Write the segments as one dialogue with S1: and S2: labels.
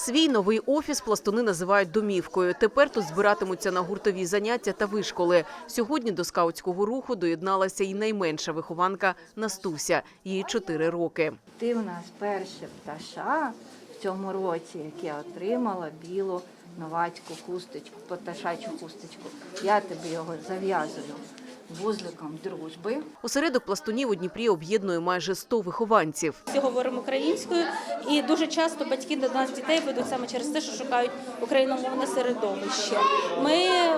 S1: Свій новий офіс пластуни називають домівкою. Тепер тут збиратимуться на гуртові заняття та вишколи. Сьогодні до скаутського руху доєдналася і найменша вихованка Настуся. Їй 4 роки.
S2: Ти в нас перша пташа в цьому році, яка отримала білу новацьку хусточку, пташачу хусточку. Я тобі його зав'язую вузликом дружби.
S1: Осередок пластунів у Дніпрі об'єднує майже 100 вихованців.
S3: Всі говоримо українською, і дуже часто батьки до нас дітей ведуть саме через те, що шукають україномовне середовище. Ми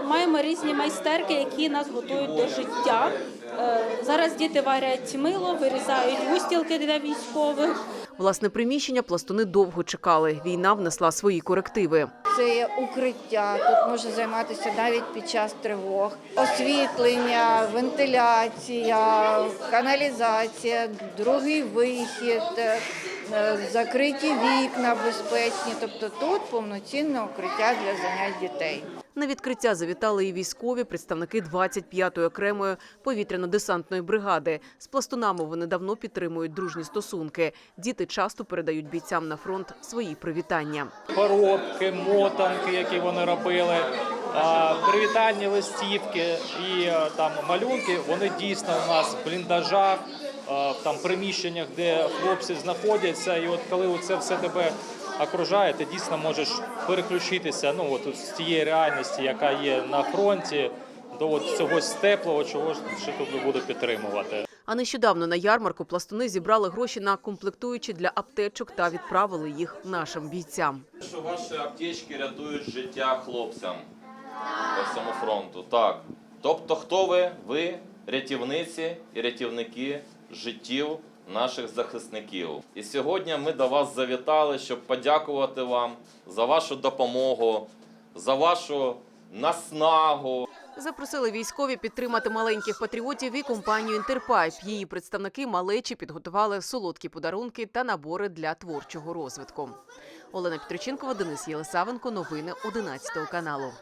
S3: маємо різні майстерки, які нас готують до життя. Е, Зараз діти варять мило, вирізають вустілки для військових.
S1: Власне приміщення пластуни довго чекали. Війна внесла свої корективи.
S2: Це є укриття. Тут може займатися навіть під час тривог. Освітлення, вентиляція, каналізація, другий вихід, е, закриті вікна безпечні. Тобто тут повноцінне укриття для занять дітей.
S1: На відкриття завітали і військові представники 25-ї окремої повітряно-десантної бригади. З пластунами вони давно підтримують дружні стосунки. Діти часто передають бійцям на фронт свої привітання.
S4: коробки, мотанки, які вони робили, привітальні листівки і там малюнки. Вони дійсно у нас в бліндажах, там приміщеннях, де хлопці знаходяться. І от коли це все тебе окружає, ти дійсно можеш переключитися. Ну от з тієї реальності, яка є на фронті, до от цього теплого, чого ж ще тут буду підтримувати.
S1: А нещодавно на ярмарку пластуни зібрали гроші на комплектуючі для аптечок та відправили їх нашим бійцям.
S5: Що ваші аптечки рятують життя хлопцям по всьому фронту. Так. Тобто, хто ви? Ви рятівниці і рятівники життів наших захисників. І сьогодні ми до вас завітали, щоб подякувати вам за вашу допомогу, за вашу наснагу.
S1: Запросили військові підтримати маленьких патріотів і компанію Інтерпайп. Її представники малечі підготували солодкі подарунки та набори для творчого розвитку. Олена Петриченкова, Денис Єлисавенко. Новини 11 каналу.